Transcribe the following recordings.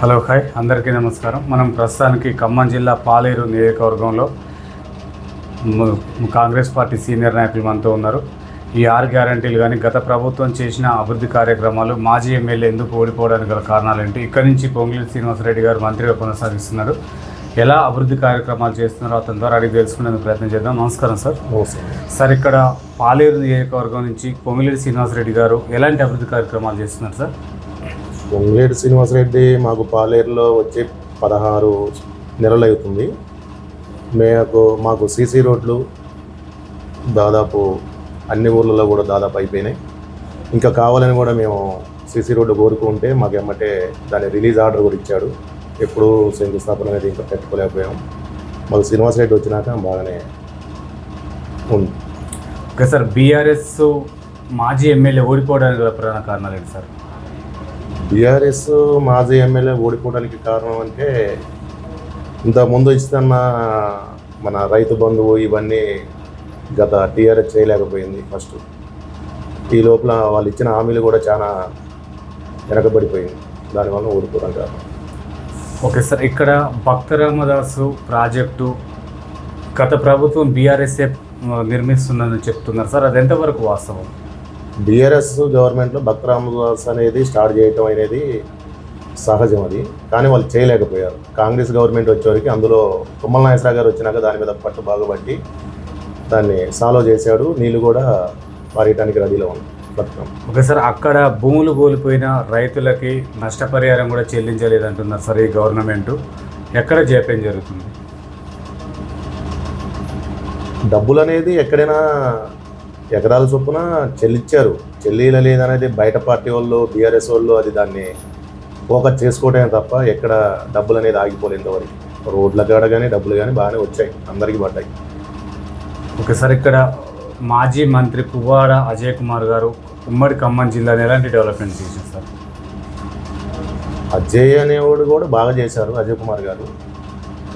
Hello hi. అందరికీ నమస్కారం. మనం ప్రస్తుతానికి ఖమ్మం జిల్లా పాలేరు నియోజకవర్గంలో కాంగ్రెస్ పార్టీ సీనియర్ నాయకులు మనతో ఉన్నారు. ఈ ఆరు గ్యారంటీలు కానీ గత ప్రభుత్వం చేసిన అభివృద్ధి కార్యక్రమాలు మాజీ ఎమ్మెల్యే ఎందుకు ఓడిపోవడానికి గల కారణాలు ఏంటి ఇక్కడి నుంచి పొంగిలి శ్రీనివాసరెడ్డి గారు మంత్రిగా కొనసాగిస్తున్నారు. ఎలా అభివృద్ధి కార్యక్రమాలు చేస్తున్నారో అతని ద్వారా అడిగి తెలుసుకునేందుకు ప్రయత్నం చేద్దాం. నమస్కారం సార్. సార్ ఇక్కడ పాలేరు నియోజకవర్గం నుంచి పొంగిలేటి శ్రీనివాసరెడ్డి గారు ఎలాంటి అభివృద్ధి కార్యక్రమాలు చేస్తున్నారు సార్? పొంగులేటి శ్రీనివాసరెడ్డి మాకు పాలేరులో వచ్చి పదహారు నెలలు అవుతుంది మేము మాకు సీసీ రోడ్లు దాదాపు అన్ని ఊర్లలో కూడా దాదాపు అయిపోయినాయి. ఇంకా కావాలని కూడా మేము సీసీ రోడ్డు కోరుకుంటే మాకు ఎమ్మటే దాని రిలీజ్ ఆర్డర్ కూడా ఇచ్చాడు. ఎప్పుడు శంకుస్థాపన అనేది ఇంకా పెట్టుకోలేకపోయాం. మాకు శ్రీనివాసరెడ్డి వచ్చినాక బాగానే ఉంది ఓకే సార్ బీఆర్ఎస్ మాజీ ఎమ్మెల్యే ఓడిపోవడానికి ప్రధాన కారణాలు ఏంటి సార్? బీఆర్ఎస్ మాజీ ఎమ్మెల్యే ఓడిపోవడానికి కారణం అంటే ఇంత ముందు ఇస్తున్న మన రైతు బంధువు ఇవన్నీ గత టీఆర్ఎస్ చేయలేకపోయింది ఫస్ట్. ఈ లోపల వాళ్ళు ఇచ్చిన హామీలు కూడా చాలా వెనకబడిపోయింది. దానివల్ల ఓడిపోవడం కారణం. ఓకే సార్ ఇక్కడ భక్త రామదాసు ప్రాజెక్టు గత ప్రభుత్వం బీఆర్ఎస్ఏ నిర్మిస్తుందని చెప్తున్నారు సార్. అది ఎంతవరకు వాస్తవం? బీఆర్ఎస్ గవర్నమెంట్లో భక్తరామదాస్ అనేది స్టార్ట్ చేయటం అనేది సహజం అది. కానీ వాళ్ళు చేయలేకపోయారు. కాంగ్రెస్ గవర్నమెంట్ వచ్చేవరకు అందులో తుమ్మల నాగేశ్వర గారు వచ్చినాక దాని మీద పట్టు బాగుపట్టి దాన్ని సాల్వ్ చేశాడు. నీళ్ళు కూడా పారేయటానికి రెడీలో ఉంది ఓకే సార్ అక్కడ భూములు కోల్పోయిన రైతులకి నష్టపరిహారం కూడా చెల్లించలేదు అంటున్నారు సార్ ఈ గవర్నమెంట్. ఎక్కడ జాప్యం జరుగుతుంది? డబ్బులు అనేది ఎక్కడైనా ఎకరాల చొప్పున చెల్లించారు చెల్లిల లేదనేది బయట పార్టీ వాళ్ళు బీఆర్ఎస్ వాళ్ళు అది దాన్ని ఫోకస్ చేసుకోవడమే తప్ప ఎక్కడ డబ్బులు అనేది ఆగిపోలేదు ఇంతవరకు. రోడ్ల కాడ కానీ డబ్బులు కానీ బాగానే వచ్చాయి. అందరికీ పడ్డాయి. ఓకే సార్ ఇక్కడ మాజీ మంత్రి పువ్వాడ అజయ్ కుమార్ గారు ఉమ్మడి ఖమ్మం జిల్లాని ఎలాంటి డెవలప్మెంట్ చేశారు సార్? అజయ్ అనేవాడు కూడా బాగా చేశారు అజయ్ కుమార్ గారు.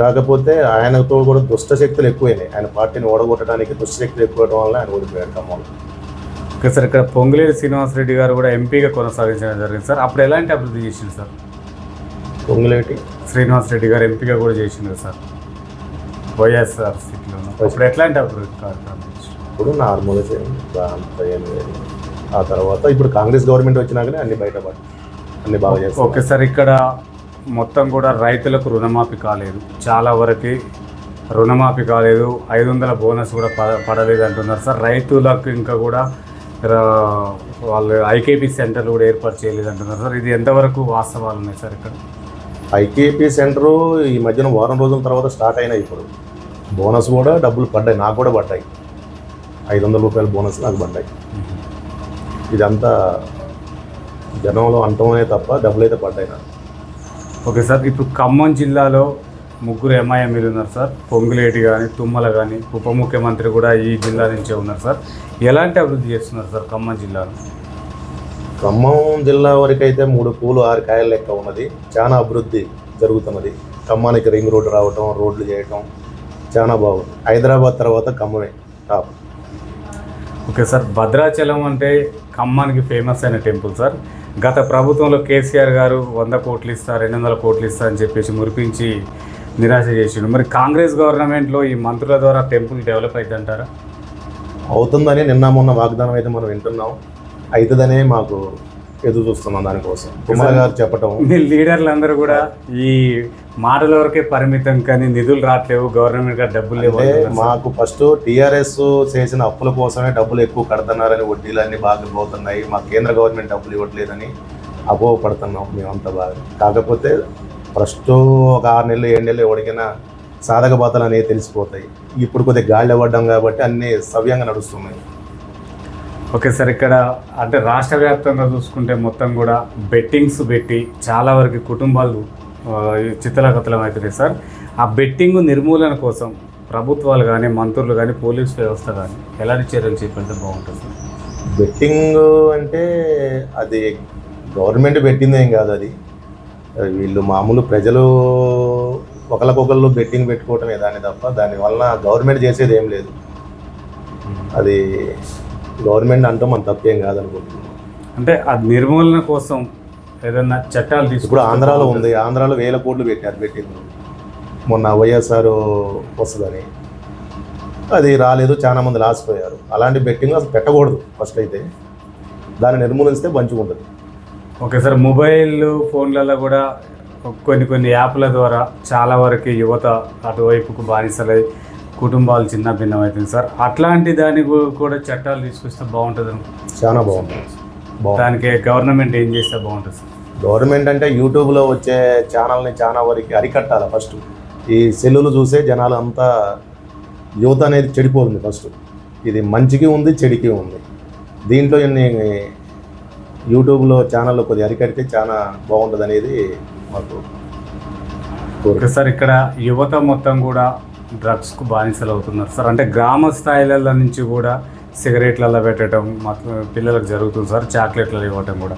కాకపోతే ఆయనతో కూడా దుష్ట శక్తులు ఎక్కువైనాయి. ఆయన పార్టీని ఓడగొట్టడానికి దుష్ట శక్తులు ఎక్కువ వల్ల ఆయన ఓడిపోయాడు ఖమ్మంలో ఓకే సార్ ఇక్కడ పొంగులేటి శ్రీనివాసరెడ్డి గారు కూడా ఎంపీగా కొనసాగించడం జరిగింది సార్. అప్పుడు ఎలాంటి అభివృద్ధి చేసింది సార్? పొంగులేటి. శ్రీనివాసరెడ్డి గారు ఎంపీగా కూడా చేసింది సార్. వైఎస్ఆర్ సిటీలో అప్పుడు ఎట్లాంటి అభివృద్ధి కార్యక్రమం? ఇప్పుడు నార్మల్గా చేయండి. అంత ఏం లేదు. ఆ తర్వాత ఇప్పుడు కాంగ్రెస్ గవర్నమెంట్ వచ్చినాకనే అన్ని బయటపడి అన్ని బాగా చేస్తారు ఓకే సార్ ఇక్కడ మొత్తం కూడా రైతులకు రుణమాఫీ కాలేదు. చాలా వరకు రుణమాఫీ కాలేదు. ఐదు వందల బోనస్ కూడా ప పడలేదు అంటున్నారు. సార్ రైతులకు ఇంకా కూడా వాళ్ళు ఐకేపీ సెంటర్లు కూడా ఏర్పాటు చేయలేదు అంటున్నారు. సార్ ఇది ఎంతవరకు వాస్తవాలు ఉన్నాయి సార్ ఇక్కడ? ఐకేపీ సెంటరు ఈ మధ్యన వారం రోజుల తర్వాత స్టార్ట్ అయినాయి ఇప్పుడు. బోనస్ కూడా డబ్బులు పడ్డాయి. నాకు కూడా పడ్డాయి. ఐదు వందల రూపాయల బోనస్ నాకు పడ్డాయి. ఇదంతా జనంలో అంటమే తప్ప డబ్బులు అయితే పడ్డాయి నాకు. ఓకే సార్ ఇప్పుడు ఖమ్మం జిల్లాలో ముగ్గురు ఎంఐఎంలు ఉన్నారు సార్. పొంగులేటి కానీ తుమ్మల కానీ ఉప ముఖ్యమంత్రి కూడా ఈ జిల్లా నుంచే ఉన్నారు సార్. ఎలాంటి అభివృద్ధి చేస్తున్నారు సార్ ఖమ్మం జిల్లాలో? ఖమ్మం జిల్లా వరకు అయితే మూడు పూలు ఆరు కాయల లెక్క ఉన్నది. చాలా అభివృద్ధి జరుగుతున్నది. ఖమ్మానికి రింగ్ రోడ్డు రావటం రోడ్లు చేయటం చాలా బాగుంది. హైదరాబాద్ తర్వాత ఖమ్మమే టాప్. ఓకే సార్ భద్రాచలం అంటే ఖమ్మానికి ఫేమస్ అయిన టెంపుల్ సార్. గత ప్రభుత్వంలో కేసీఆర్ గారు వంద కోట్లు ఇస్తా రెండు వందల కోట్లు ఇస్తా అని చెప్పేసి మురిపించి నిరాశ చేసిండు. మరి కాంగ్రెస్ గవర్నమెంట్లో ఈ మంత్రుల ద్వారా టెంపుల్ డెవలప్ అవుతుందంటారా అవుతుందని నిన్న మొన్న వాగ్దానం అయితే మనం వింటున్నాం. అవుతుందనే మాకు ఎదురు చూస్తున్నాం దానికోసం. తుమ్మల గారు చెప్పటం. మీ లీడర్లు అందరూ కూడా ఈ మాటల వరకే పరిమితం కానీ నిధులు రావట్లేవు గవర్నమెంట్ గారు డబ్బులు లేవు. మాకు ఫస్ట్ టీఆర్ఎస్ చేసిన అప్పుల కోసమే డబ్బులు ఎక్కువ కడుతున్నారని వడ్డీలన్నీ బాగా పోతున్నాయి. మా కేంద్ర గవర్నమెంట్ డబ్బులు ఇవ్వట్లేదని అపోహ పడుతున్నాం మేమంతా బాగా. కాకపోతే ఫస్ట్ ఒక ఆరు నెలలు ఏడు నెలలు ఎవరికైనా సాధక బాధలు అనేవి తెలిసిపోతాయి. ఇప్పుడు కొద్దిగా గాలి ఇవ్వడం కాబట్టి అన్నీ సవ్యంగా నడుస్తున్నాయి. ఓకే సార్ ఇక్కడ అంటే రాష్ట్ర వ్యాప్తంగా చూసుకుంటే మొత్తం కూడా బెట్టింగ్స్ పెట్టి చాలా వరకు కుటుంబాలు ఆ, చిత్తలకత్తలం అవుతున్నాయి సార్. ఆ బెట్టింగ్ నిర్మూలన కోసం ప్రభుత్వాలు కానీ మంత్రులు కానీ పోలీస్ వ్యవస్థ కానీ ఎలాంటి చర్యలు చేపడితే బాగుంటుంది బెట్టింగ్ అంటే అది గవర్నమెంట్ పెట్టిందేం కాదు అది. అది వీళ్ళు మామూలు ప్రజలు ఒకరికొకళ్ళు బెట్టింగ్ పెట్టుకోవటమే దాన్ని తప్ప దానివల్ల గవర్నమెంట్ చేసేది ఏం లేదు. అది గవర్నమెంట్ అంటాం మన తప్పేం కాదనుకుంటున్నాం. అంటే ఆ నిర్మూలన కోసం ఏదన్నా చట్టాలు ఇప్పుడు తీసుకుంటే ఆంధ్రాలో. ఉంది. ఆంధ్రాలో వేల కోట్లు పెట్టారు పెట్టింది మొన్న వైఎస్ఆర్ వస్తుందని. అది రాలేదు చాలా మంది లాసిపోయారు అలాంటి బెట్టింగ్ అసలు పెట్టకూడదు ఫస్ట్ అయితే. దాన్ని నిర్మూలిస్తే మంచిగా ఉంటుంది. ఓకే సార్ మొబైల్ ఫోన్లలో కూడా కొన్ని కొన్ని యాప్ల ద్వారా చాలా వరకు యువత అటువైపుకు బానిసలై కుటుంబాలు చిన్న భిన్నం అవుతుంది సార్. అట్లాంటి దానికి కూడా చట్టాలు తీసుకొస్తే బాగుంటుంది. చాలా బాగుంటుంది బాగుంటుంది. దానికి గవర్నమెంట్ ఏం చేస్తే బాగుంటుంది సార్? గవర్నమెంట్ అంటే యూట్యూబ్లో వచ్చే ఛానల్ని చాలా వరకు అరికట్టాలి ఫస్ట్. ఈ సెల్లులు చూసే జనాలు అంతా యువత అనేది చెడిపోతుంది ఫస్ట్. ఇది మంచికి ఉంది చెడికి ఉంది. దీంట్లో ఇన్ని యూట్యూబ్లో ఛానల్లో కొద్దిగా అరికడితే చాలా బాగుంటుంది అనేది మాకు సార్ ఇక్కడ యువత మొత్తం కూడా డ్రగ్స్కు బానిసలు అవుతున్నారు సార్. అంటే గ్రామ స్థాయిలలో నుంచి కూడా సిగరెట్లలో పెట్టడం మొత్తం పిల్లలకు జరుగుతుంది సార్ చాక్లెట్లలో ఇవ్వటం కూడా.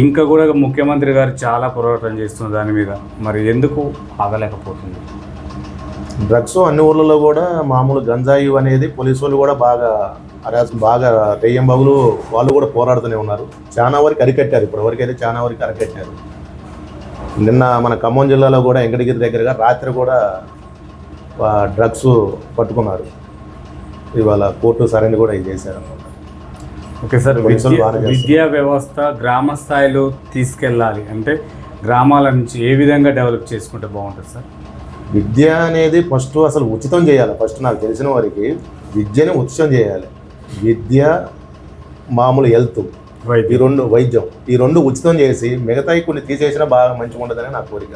ఇంకా కూడా ముఖ్యమంత్రి గారు చాలా పోరాటం చేస్తున్న దాని మీద. మరి ఎందుకు ఆగలేకపోతుంది? డ్రగ్స్ అన్ని ఊర్లలో కూడా మామూలు గంజాయి అనేది పోలీసు వాళ్ళు కూడా బాగా అరాస్ బాగా రెయ్యం బాబులు వాళ్ళు కూడా పోరాడుతూనే ఉన్నారు. చాలా వరకు అరికట్టారు. ఇప్పటి వరకు అయితే చాలా వరకు అరికట్టారు. నిన్న మన ఖమ్మం జిల్లాలో కూడా వెంకటగిరి దగ్గరగా రాత్రి కూడా డ్రగ్స్ పట్టుకున్నారు. ఇవాళ కోర్టు సరైన కూడా ఇది చేశారు ఓకే సార్ విద్య వ్యవస్థ గ్రామ స్థాయిలో తీసుకెళ్ళాలి అంటే గ్రామాల నుంచి ఏ విధంగా డెవలప్ చేసుకుంటే బాగుంటుంది సార్? విద్య అనేది ఫస్ట్ అసలు ఉచితం చేయాలి. ఫస్ట్ నాకు తెలిసిన వారికి విద్యని ఉచితం చేయాలి. విద్య మామూలు హెల్త్ ఈ రెండు వైద్యం ఈ రెండు ఉచితం చేసి మిగతాయి కొన్ని తీసేసినా బాగా మంచిగా ఉండదని నా కోరిక.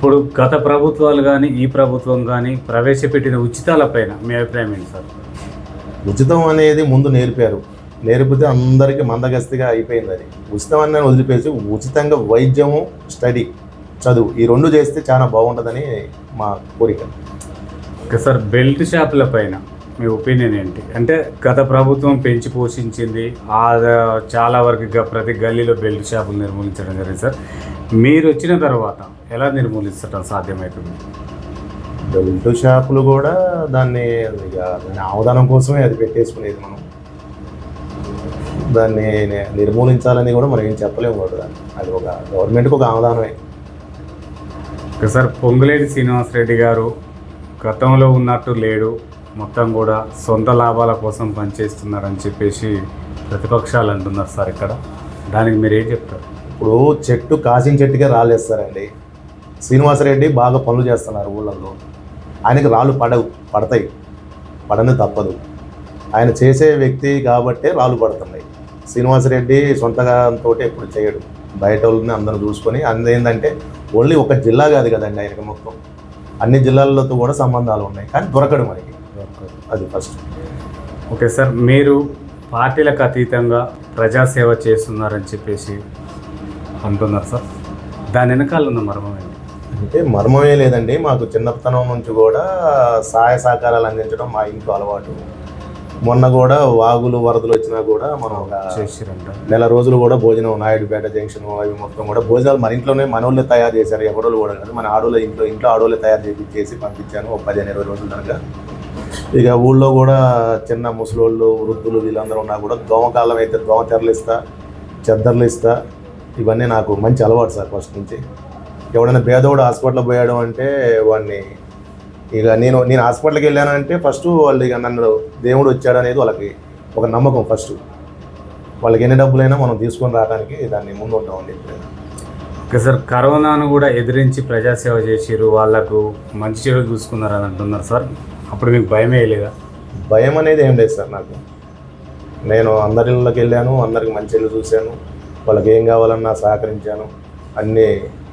ఇప్పుడు గత ప్రభుత్వాలు కానీ ఈ ప్రభుత్వం కానీ ప్రవేశపెట్టిన ఉచితాలపైన మీ అభిప్రాయం ఏంటి సార్? ఉచితం అనేది ముందు నేర్పారు. నేర్పితే అందరికీ మందగస్తిగా అయిపోయింది అది. ఉచితం అని వదిలిపేసి ఉచితంగా వైద్యము స్టడీ చదువు ఈ రెండు చేస్తే చాలా బాగుంటుందని మా కోరిక. ఓకే సార్ బెల్ట్ షాపుల పైన మీ ఒపీనియన్ ఏంటి? అంటే గత ప్రభుత్వం పెంచి పోషించింది ఆ చాలా వరకు ప్రతి గల్లీలో బెల్ట్ షాపులు నిర్మూలించడం జరిగింది సార్. మీరు వచ్చిన తర్వాత ఎలా నిర్మూలించడం సాధ్యమవుతుంది బెల్ట్ షాపులు కూడా దాన్ని ఇక దాని ఆవదానం కోసమే అది పెట్టేసుకునేది మనం. దాన్ని నిర్మూలించాలని కూడా మనం ఏం చెప్పలేము కూడా అది ఒక గవర్నమెంట్కి ఒక ఆవదానమే ఓకే సార్ పొంగులేటి శ్రీనివాసరెడ్డి గారు గతంలో ఉన్నట్టు లేడు మొత్తం కూడా సొంత లాభాల కోసం పనిచేస్తున్నారని చెప్పేసి ప్రతిపక్షాలు అంటున్నారు సార్ ఇక్కడ. దానికి మీరు ఏం చెప్తారు? ఇప్పుడు చెట్టు కాసిన చెట్టుకే రాళ్ళు వేస్తారండి. శ్రీనివాసరెడ్డి బాగా పనులు చేస్తున్నారు ఊళ్ళల్లో. ఆయనకి రాళ్ళు పడవు పడతాయి. పడని తప్పదు. ఆయన చేసే వ్యక్తి కాబట్టే రాళ్ళు పడుతున్నాయి. శ్రీనివాసరెడ్డి సొంతగా తోటి ఎప్పుడు చేయడు. బయట వాళ్ళని అందరూ చూసుకొని అందు ఏంటంటే ఓన్లీ ఒక జిల్లా కాదు కదండి ఆయనకి మొత్తం. అన్ని జిల్లాలతో కూడా సంబంధాలు ఉన్నాయి. కానీ దొరకడు మనకి అది ఫస్ట్. ఓకే సార్ మీరు పార్టీలకు అతీతంగా ప్రజాసేవ చేస్తున్నారని చెప్పేసి అంటున్నారు సార్. దాని వెనకాల ఉన్న మర్మం ఏంటి? అంటే మర్మమే లేదండి. మాకు చిన్నతనం నుంచి కూడా సహాయ సహకారాలు అందించడం మా ఇంట్లో అలవాటు. మొన్న కూడా వాగులు వరదలు వచ్చినా కూడా మనం ఒక నెల రోజులు కూడా భోజనం నాయుడుపేట జంక్షన్ అవి మొత్తం కూడా భోజనాలు మన ఇంట్లోనే మన వాళ్ళే తయారు చేశారు. ఎవరోళ్ళు కూడా కాదు. మన ఆడోళ్ళ ఇంట్లో ఇంట్లో ఆడోళ్ళే తయారు చేసి చేసి పంపించాను. ఒక పదిహేను ఇరవై రోజుల దాకా. ఇక ఊళ్ళో కూడా చిన్న ముసలోళ్ళు వృద్ధులు వీళ్ళందరూ ఉన్నా కూడా దోమకాలం అయితే దోమ తెరలు ఇస్తా చెద్దర్లు ఇస్తా ఇవన్నీ నాకు మంచి అలవాటు సార్ ఫస్ట్ నుంచి. ఎవడైనా పేదోడు హాస్పిటల్ పోయాడు అంటే వాడిని ఇక నేను నేను హాస్పిటల్కి వెళ్ళానంటే ఫస్ట్ వాళ్ళు ఇక నన్ను దేవుడు వచ్చాడు అనేది వాళ్ళకి ఒక నమ్మకం ఫస్ట్. వాళ్ళకి ఎన్ని డబ్బులైనా మనం తీసుకొని రావడానికి దాన్ని ముందు ఉంటామండి ఎప్పుడైనా ఓకే సార్ కరోనాను కూడా ఎదిరించి ప్రజాసేవ చేసిరు వాళ్ళకు మంచి చెడు చూసుకున్నారని అంటున్నారు సార్. అప్పుడు మీకు భయమే లేదా? భయం అనేది ఏం లేదు సార్ నాకు. నేను అందరి ఇళ్ళకి వెళ్ళాను అందరికి మంచి చూశాను. వాళ్ళకి ఏం కావాలన్నా సహకరించాను. అన్నీ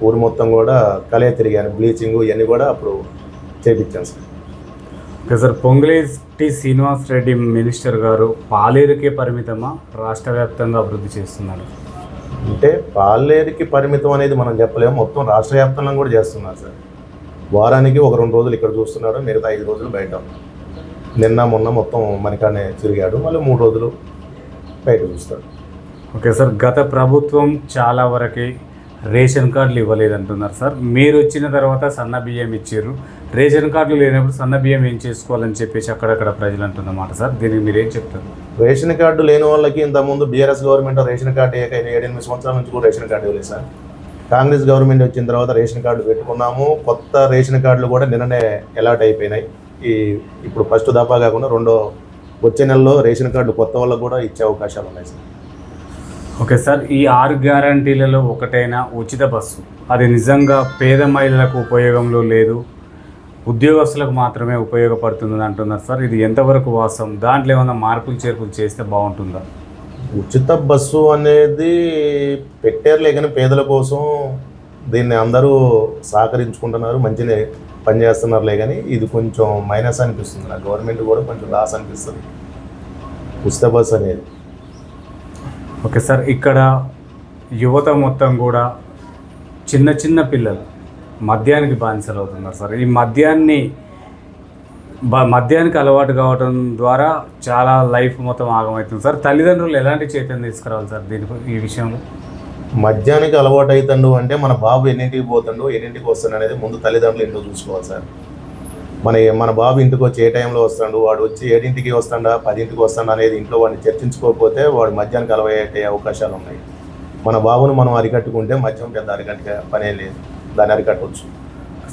ఊరు మొత్తం కూడా కలే తిరిగాను. బ్లీచింగ్ ఇవన్నీ కూడా అప్పుడు చేపించాను sir. Okay sir Ponguleti Srinivas Reddy minister గారు పాలేరుకే పరిమితమా? రాష్ట్ర వ్యాప్తంగా అభివృద్ధి చేస్తున్నారు? అంటే పాలేరుకి పరిమితం అనేది మనం చెప్పలేము. మొత్తం రాష్ట్ర వ్యాప్తంగా కూడా చేస్తున్నారు సార్. వారానికి ఒక రెండు రోజులు ఇక్కడ చూస్తున్నాడు మిగతా ఐదు రోజులు బయట నిన్న మొన్న మొత్తం మనకానే తిరిగాడు. మళ్ళీ మూడు రోజులు బయట చూస్తాడు. ఓకే సార్ గత ప్రభుత్వం చాలా వరకు రేషన్ కార్డులు ఇవ్వలేదంటున్నారు సార్. మీరు వచ్చిన తర్వాత సన్న బియ్యం ఇచ్చారు. రేషన్ కార్డులు లేనప్పుడు సన్న బియ్యం ఏం చేసుకోవాలని చెప్పేసి అక్కడక్కడ ప్రజలు అంటున్నమాట సార్. దీనికి మీరేం చెప్తారు? రేషన్ కార్డు లేని వాళ్ళకి ఇంతకుముందు బీఆర్ఎస్ గవర్నమెంట్ రేషన్ కార్డు వేయక ఏడెనిమిది సంవత్సరాల నుంచి కూడా రేషన్ కార్డు ఇవ్వలేదు సార్. కాంగ్రెస్ గవర్నమెంట్ వచ్చిన తర్వాత రేషన్ కార్డు పెట్టుకున్నాము. కొత్త రేషన్ కార్డులు కూడా నిన్ననే అలాట్ అయిపోయినాయి. ఈ ఇప్పుడు ఫస్ట్ దాపా కాకుండా రెండో వచ్చే నెలలో రేషన్ కార్డు కొత్త వాళ్ళకు కూడా ఇచ్చే అవకాశాలు ఉన్నాయి సార్. ఓకే సార్ ఈ ఆరు గ్యారంటీలలో ఒకటైన ఉచిత బస్సు. అది నిజంగా పేద మహిళలకు ఉపయోగంలో లేదు. ఉద్యోగస్తులకు మాత్రమే ఉపయోగపడుతుంది అంటున్నారు సార్. ఇది ఎంతవరకు వాస్తవం? దాంట్లో ఏమైనా మార్పులు చేర్పులు చేస్తే బాగుంటుందా? ఉచిత బస్సు అనేది పెట్టారులే కానీ పేదల కోసం దీన్ని అందరూ సహకరించుకుంటున్నారు మంచిగా పనిచేస్తున్నారులే కానీ ఇది కొంచెం మైనస్ అనిపిస్తుంది. నా గవర్నమెంట్ కూడా కొంచెం లాస్ అనిపిస్తుంది. ఉచిత బస్సు అనేది. ఓకే సార్ ఇక్కడ యువత మొత్తం కూడా చిన్న చిన్న పిల్లలు మద్యానికి బానిసలు అవుతున్నారు సార్. ఈ మద్యాన్ని మద్యానికి అలవాటు కావడం ద్వారా చాలా లైఫ్ మొత్తం ఆగమవుతుంది సార్. తల్లిదండ్రులు ఎలాంటి చైతన్యం తీసుకురావాలి సార్ దీని ఈ విషయంలో? మద్యానికి అలవాటు అవుతుండు అంటే మన బాబు ఎన్నింటికి పోతుండు ఎన్నింటికి వస్తాడు అనేది ముందు తల్లిదండ్రులు ఎందుకు చూసుకోవాలి సార్. మన మన బాబు ఇంటికి వచ్చి ఏ టైంలో వస్తాడు? వాడు వచ్చి ఏడింటికి వస్తాడా? పదింటికి వస్తాడా అనేది ఇంట్లో వాడిని చర్చించుకోకపోతే వాడు మద్యానికి కలవయ్యే అవకాశాలు ఉన్నాయి. మన బాబును మనం అరికట్టుకుంటే మద్యం పెద్ద అరికట్టే పనే లేదు. దాన్ని అరికట్టవచ్చు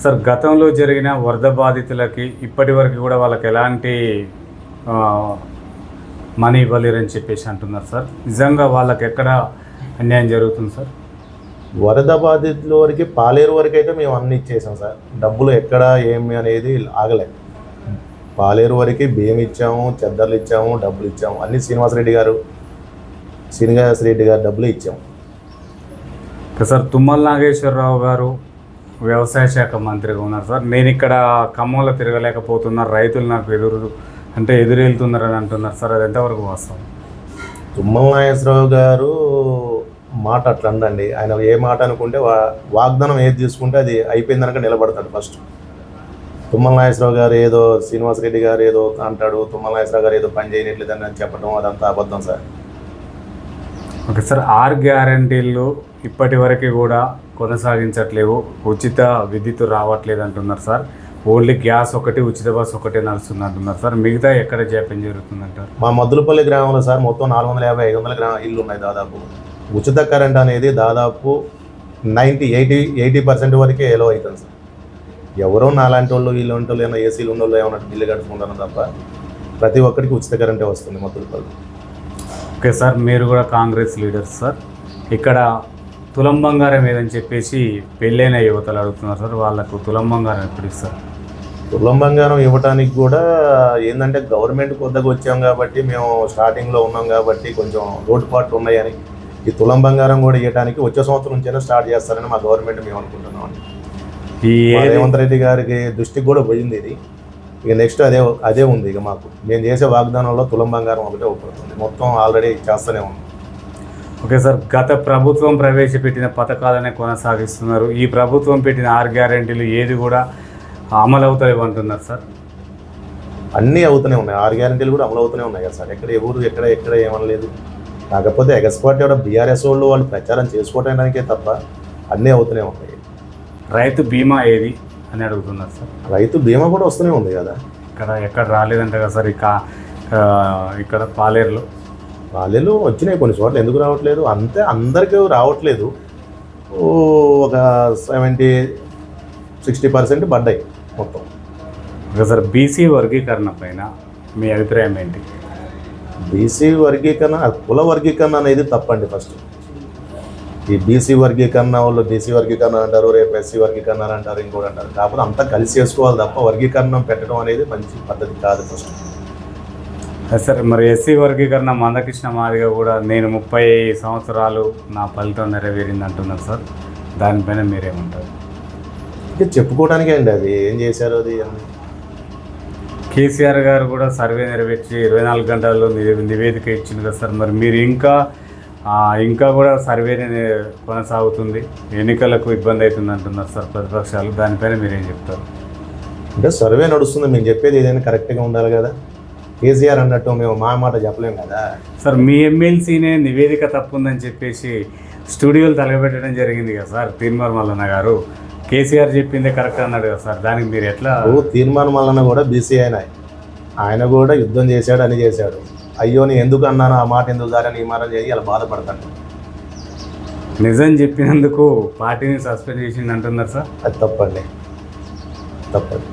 సార్ గతంలో జరిగిన వరద బాధితులకి ఇప్పటి వరకు కూడా వాళ్ళకి ఎలాంటి మనీ ఇవ్వలేరని చెప్పేసి అంటున్నారు సార్. నిజంగా వాళ్ళకి ఎక్కడ అన్యాయం జరుగుతుంది సార్? వరద బాధితుల వరకు పాలేరు వరకు అయితే మేము అన్ని ఇచ్చేసాం సార్. డబ్బులు ఎక్కడ ఏమి అనేది ఆగలే. పాలేరు వరకు బియ్యం ఇచ్చాము చెద్దర్లు ఇచ్చాము డబ్బులు ఇచ్చాము. అన్ని శ్రీనివాసరెడ్డి గారు శ్రీనివాసరెడ్డి గారు డబ్బులు ఇచ్చాము. సార్ తుమ్మల నాగేశ్వరరావు గారు వ్యవసాయ శాఖ మంత్రిగా ఉన్నారు సార్. నేను ఇక్కడ ఖమ్మంలో తిరగలేకపోతున్నా రైతులు నాకు ఎదురు అంటే ఎదురెళ్తున్నారని అంటున్నారు సార్. అది ఎంతవరకు వాస్తవం? తుమ్మల నాగేశ్వరరావు గారు మాట అట్లా అండండి ఆయన ఏ మాట అనుకుంటే వా వాగ్దానం ఏది తీసుకుంటే అది అయిపోయిందనక నిలబడతాడు ఫస్ట్. తుమ్మల నాగేశ్వరరావు గారు ఏదో శ్రీనివాసరెడ్డి గారు ఏదో అంటాడు తుమ్మల నాగేశ్వరరావు గారు ఏదో పని చేయట్లేదని అని చెప్పడం అదంతా అబద్ధం సార్. ఓకే సార్ ఆరు గ్యారంటీలు ఇప్పటి వరకు కూడా కొనసాగించట్లేవు. ఉచిత విద్యుత్ రావట్లేదు అంటున్నారు సార్. ఓన్లీ గ్యాస్ ఒకటి ఉచిత బస్ ఒకటే నడుస్తుంది అంటున్నారు సార్. మిగతా ఎక్కడ జాప్యం జరుగుతుందంటారు? మా మద్దులపల్లి గ్రామంలో సార్ మొత్తం నాలుగు వందల యాభై ఐదు వందల గ్రామ ఇల్లు ఉన్నాయి దాదాపు. ఉచిత కరెంట్ అనేది దాదాపు నైంటీ ఎయిటీ ఎయిటీ పర్సెంట్ వరకే ఎలో అవుతుంది సార్. ఎవరో నాలాంటి వాళ్ళు వీళ్ళు వాళ్ళు ఏమైనా ఏసీలు ఉన్న వాళ్ళు ఏమైనా బిల్లు కట్టుకుంటారు తప్ప ప్రతి ఒక్కరికి ఉచిత కరెంటే వస్తుంది మద్దులపల్లి ఓకే సార్ మీరు కూడా కాంగ్రెస్ లీడర్స్ సార్. ఇక్కడ తులం బంగారం ఏదని చెప్పేసి పెళ్ళైన యువతలు అడుగుతున్నారు సార్ వాళ్ళకు తులం బంగారం ఎప్పుడు ఇస్తారు? తులం బంగారం ఇవ్వడానికి కూడా ఏంటంటే గవర్నమెంట్ కొద్దకు వచ్చాం కాబట్టి మేము స్టార్టింగ్లో ఉన్నాం కాబట్టి కొంచెం లోటుపాట్లు ఉన్నాయని ఈ తులం బంగారం కూడా ఇవ్వడానికి వచ్చే సంవత్సరం నుంచైనా స్టార్ట్ చేస్తారని మా గవర్నమెంట్ మేము అనుకుంటున్నాం ఈ రేవంత్ రెడ్డి గారికి దృష్టికి కూడా పోయింది ఇది. ఇక నెక్స్ట్ అదే అదే ఉంది ఇక మాకు. మేము చేసే వాగ్దానంలో తులం బంగారం ఒకటే ఉపడుతుంది మొత్తం ఆల్రెడీ చేస్తూనే ఉంది ఓకే సార్ గత ప్రభుత్వం ప్రవేశపెట్టిన పథకాలనే కొనసాగిస్తున్నారు. ఈ ప్రభుత్వం పెట్టిన ఆరు గ్యారెంటీలు ఏది కూడా అమలు అవుతాయి అంటున్నారు సార్. అన్నీ అవుతూనే ఉన్నాయి. ఆరు గ్యారంటీలు కూడా అమలు అవుతూనే ఉన్నాయి కదా సార్. ఎక్కడ ఎవరు ఎక్కడ ఎక్కడ ఏమనలేదు. కాకపోతే ఎగస్పాట్ కూడా బీఆర్ఎస్ వాళ్ళు వాళ్ళు ప్రచారం చేసుకోవడానికే తప్ప అన్నీ అవుతూనే ఉన్నాయి రైతు బీమా ఏది అని అడుగుతున్నారు సార్. రైతు బీమా కూడా వస్తూనే ఉంది కదా? ఇక్కడ ఎక్కడ రాలేదంట కదా సార్ ఇక ఇక్కడ పాలేరులో. వాళ్ళు వచ్చినాయి కొన్ని చోట్ల ఎందుకు రావట్లేదు? అంతే అందరికీ రావట్లేదు. ఒక సెవెంటీ సిక్స్టీ పర్సెంట్ పడ్డాయి మొత్తం. ఓకే సార్ బీసీ వర్గీకరణ పైన మీ అభిప్రాయం ఏంటి? బీసీ వర్గీకరణ కుల వర్గీకరణ అనేది తప్పండి ఫస్ట్ ఈ బీసీ వర్గీకరణ వాళ్ళు బీసీ వర్గీకరణ అంటారు రేపు ఎస్సీ వర్గీకరణ అంటారు ఇంకోటి అంటారు. కాకపోతే అంతా కలిసి చేసుకోవాలి తప్ప వర్గీకరణ పెట్టడం అనేది మంచి పద్ధతి కాదు ఫస్ట్ సార్ మరి ఎస్సీ వర్గీకరణ మందకృష్ణ మాదిగా కూడా నేను ముప్పై సంవత్సరాలు నా ఫలితం నెరవేరింది అంటున్నారు సార్. దానిపైన మీరేమంటారు? ఇంకా చెప్పుకోవడానికే అండి అది. ఏం చేశారు అది? అని. కేసీఆర్ గారు కూడా సర్వే నెరవేర్చి ఇరవై నాలుగు గంటల్లో నివే- నివేదిక ఇచ్చింది కదా సార్. మరి మీరు ఇంకా ఇంకా కూడా సర్వే కొనసాగుతుంది. ఎన్నికలకు ఇబ్బంది అవుతుంది అంటున్నారు సార్ ప్రతిపక్షాలు. దానిపైన మీరేం చెప్తారు? అంటే సర్వే నడుస్తుంది. మేము చెప్పేది ఏదైనా కరెక్ట్గా ఉండాలి కదా. కేసీఆర్ అన్నట్టు మేము మా మాట చెప్పలేం కదా. సార్ మీ ఎమ్మెల్సీనే నివేదిక తప్పుందని చెప్పేసి స్టూడియోలు తలగబెట్టడం జరిగింది కదా సార్. తీన్మార్ మల్లన్న గారు. కేసీఆర్ చెప్పిందే కరెక్ట్ అన్నాడు కదా సార్. దానికి మీరు ఎట్లా ఓ తీర్మానం వలన కూడా బీసీ ఆయన ఆయన కూడా యుద్ధం చేశాడు అని చేశాడు. అయ్యో నేను ఎందుకు అన్నాను ఆ మాట ఎందుకు దారని ఈ మాట చేసి అలా బాధపడతాను నిజం చెప్పినందుకు పార్టీని సస్పెండ్ చేసింది అంటున్నారు సార్. అది తప్పండి. తప్పదు.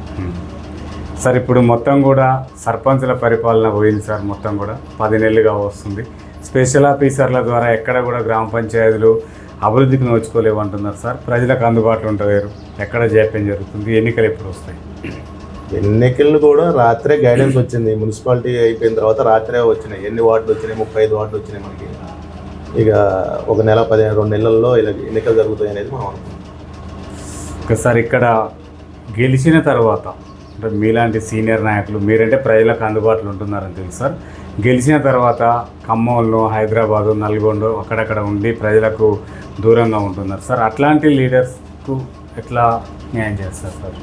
సార్ ఇప్పుడు మొత్తం కూడా సర్పంచుల పరిపాలన పోయింది సార్ మొత్తం కూడా. పది నెలలుగా వస్తుంది. స్పెషల్ ఆఫీసర్ల ద్వారా ఎక్కడ కూడా గ్రామ పంచాయతీలు అభివృద్ధికి నోచుకోలేవు అంటున్నారు సార్. ప్రజలకు అందుబాటులో ఉండలేరు. ఎక్కడ జాప్యం జరుగుతుంది? ఎన్నికలు ఎప్పుడు వస్తాయి? ఎన్నికలు కూడా రాత్రే గైడెన్స్ వచ్చింది. మున్సిపాలిటీ అయిపోయిన తర్వాత రాత్రే వచ్చినాయి. ఎన్ని వార్డులు వచ్చినాయి? ముప్పై ఐదు వార్డులు వచ్చినాయి మనకి. ఇక ఒక నెల పదిహేను రెండు నెలల్లో ఇలా ఎన్నికలు జరుగుతాయి అనేది మనం అనుకుంటాం ఒకసారి ఇక్కడ గెలిచిన తర్వాత అంటే మీలాంటి సీనియర్ నాయకులు మీరంటే ప్రజలకు అందుబాటులో ఉంటున్నారని తెలుసు సార్. గెలిచిన తర్వాత ఖమ్మంలో హైదరాబాదు నల్గొండ అక్కడక్కడ ఉండి ప్రజలకు దూరంగా ఉంటున్నారు. సార్ అట్లాంటి లీడర్స్కు ఎట్లా న్యాయం చేస్తారు సార్?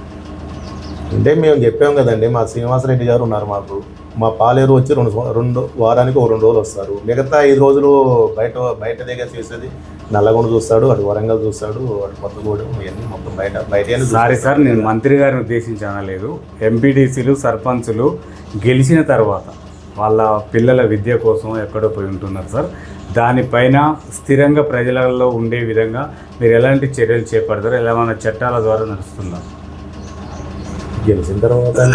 అంటే మేము చెప్పాం కదండి మా శ్రీనివాసరెడ్డి గారు ఉన్నారు మాకు. మా పాలేరు వచ్చి రెండు రెండు వారానికి ఒక రెండు రోజులు వస్తారు. మిగతా ఐదు రోజులు బయట బయట దగ్గర చేసేది నల్లగొండ చూస్తాడు అటు వరంగల్ చూస్తాడు అటు కొత్తగూడెం ఇవన్నీ మొత్తం బయట బయట సారీ సార్ నేను మంత్రి గారిని ఉద్దేశించి అనలేదు ఎంపీటీసీలు సర్పంచులు గెలిచిన తర్వాత వాళ్ళ పిల్లల విద్య కోసం ఎక్కడో పోయి ఉంటున్నారు సార్. దానిపైన స్థిరంగా ప్రజలలో ఉండే విధంగా మీరు ఎలాంటి చర్యలు చేపడతారు? ఎలామైనా చట్టాల ద్వారా నడుస్తున్నారు గెలిచిన తర్వాత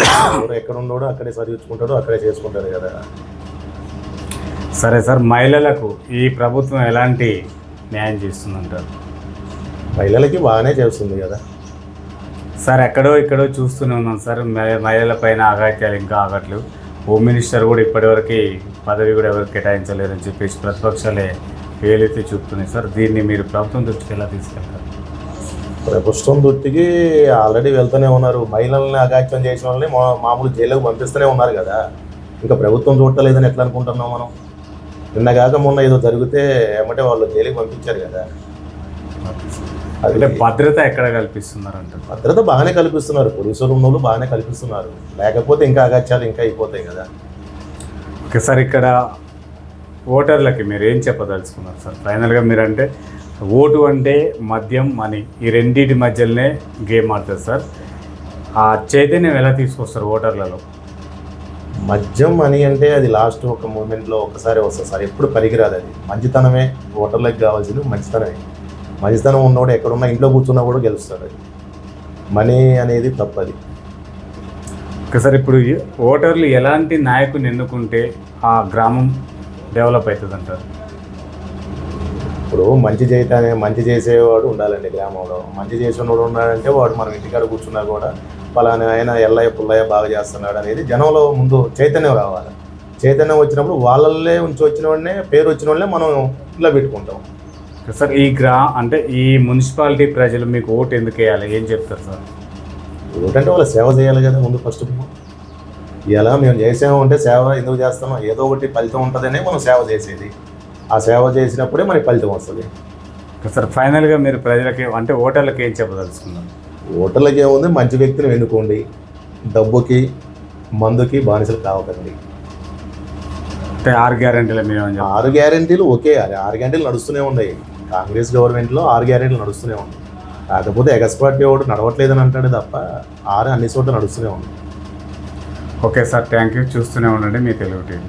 ఎక్కడ ఉన్నాడో అక్కడే చదివించుకుంటాడు అక్కడే చేసుకుంటాడు కదా. సరే సార్ మహిళలకు ఈ ప్రభుత్వం ఎలాంటి న్యాయం చేస్తుందంటారు? మహిళలకి బాగానే చేస్తుంది కదా. సార్ ఎక్కడో ఇక్కడో చూస్తూనే ఉన్నాం సార్. మహి- మహిళల పైన ఆఘాత్యాలు ఇంకా ఆగట్లేవు. హోమ్ మినిస్టర్ కూడా ఇప్పటివరకు పదవి కూడా ఎవరికి కేటాయించలేరని చెప్పేసి ప్రతిపక్షాలే ఏలైతే చూపుతున్నాయి. సార్ దీన్ని మీరు ప్రభుత్వం దృష్టికి ఎలా తీసుకెళ్తారు? ప్రభుత్వం దృష్టికి ఆల్రెడీ వెళ్తూనే ఉన్నారు. మహిళల్ని అగాత్యం చేసిన వాళ్ళని మా- మామూలు జైలుకు పంపిస్తూనే ఉన్నారు కదా. ఇంకా ప్రభుత్వం చూడలేదని ఎట్లా అనుకుంటున్నాం మనం? నిన్న కాక మొన్న ఏదో జరిగితే ఏమంటే వాళ్ళు జైలుకి పంపించారు కదా. అంటే భద్రత ఎక్కడ కల్పిస్తున్నారు అంటారు భద్రత బాగానే కల్పిస్తున్నారు. పోలీసులు ఉన్న వాళ్ళు బాగానే కల్పిస్తున్నారు. లేకపోతే ఇంకా అగాత్యాలు ఇంకా అయిపోతాయి కదా. ఓకే సార్ ఇక్కడ ఓటర్లకి మీరు ఏం చెప్పదలుచుకున్నారు సార్? ఫైనల్గా మీరంటే ఓటు అంటే మద్యం మనీ ఈ రెండింటి మధ్యలోనే గేమ్ ఆడుతుంది సార్. ఆ చైతన్యం ఎలా తీసుకొస్తారు ఓటర్లలో? మద్యం అని అంటే అది లాస్ట్ ఒక మూమెంట్లో ఒకసారి వస్తుంది సార్. ఎప్పుడు పనికిరాదు అది. మంచితనమే ఓటర్లకు కావాల్సింది మంచితనమే. మంచితనం ఉన్నవాడు ఎక్కడున్నా ఇంట్లో కూర్చున్నా కూడా గెలుస్తాడు అది. మనీ అనేది తప్పది. సార్ ఇప్పుడు ఓటర్లు ఎలాంటి నాయకుని ఎన్నుకుంటే ఆ గ్రామం డెవలప్ అవుతుంది అంటారు ఇప్పుడు మంచి చేయటానే మంచి చేసేవాడు ఉండాలండి గ్రామంలో. మంచి చేసేవాడు ఉన్నాడంటే వాడు మనం ఇంటికాడ కూర్చున్నా కూడా పలానా ఆయన ఎల్లయ్య పుల్లయ్య బాగా చేస్తున్నాడు అనేది జనంలో ముందు చైతన్యం రావాలి. చైతన్యం వచ్చినప్పుడు వాళ్ళల్లే ఉంచి వచ్చిన వాడినే పేరు వచ్చిన వాళ్ళనే మనం ఇలా పెట్టుకుంటాం. సార్ ఈ గ్రా అంటే ఈ మున్సిపాలిటీ ప్రజలు మీకు ఓటు ఎందుకు వేయాలి? ఏం చెప్తారు సార్ ఏంటంటే వాళ్ళు సేవ చేయాలి కదా ముందు ఫస్ట్ ఇలా మేము చేసాము అంటే సేవ ఎందుకు చేస్తామో ఏదో ఒకటి ఫలితం ఉంటుందనే మనం సేవ చేసేది. ఆ సేవ చేసినప్పుడే మనకి ఫలితం వస్తుంది. సార్ ఫైనల్గా మీరు ప్రజలకి అంటే ఓటర్లకి ఏం చెప్పదలుచుకున్నారు? ఓటర్లకి ఏముంది? మంచి వ్యక్తిని ఎన్నుకోండి డబ్బుకి మందుకి బానిసలు కావకండి. అంటే ఆరు గ్యారెంటీల? ఆరు గ్యారెంటీలు ఓకే ఆరు గ్యారెంటీలు నడుస్తూనే ఉన్నాయి. కాంగ్రెస్ గవర్నమెంట్లో ఆరు గ్యారెంటీలు నడుస్తూనే ఉన్నాయి. కాకపోతే ఎగస్ పార్టీ ఒకటి నడవట్లేదని అంటాడు తప్ప ఆరు అన్ని చోట్ల నడుస్తూనే ఉంది. Okay sir thank you. చూస్తూనే ఉండండి మీ తెలుగు టీవీ.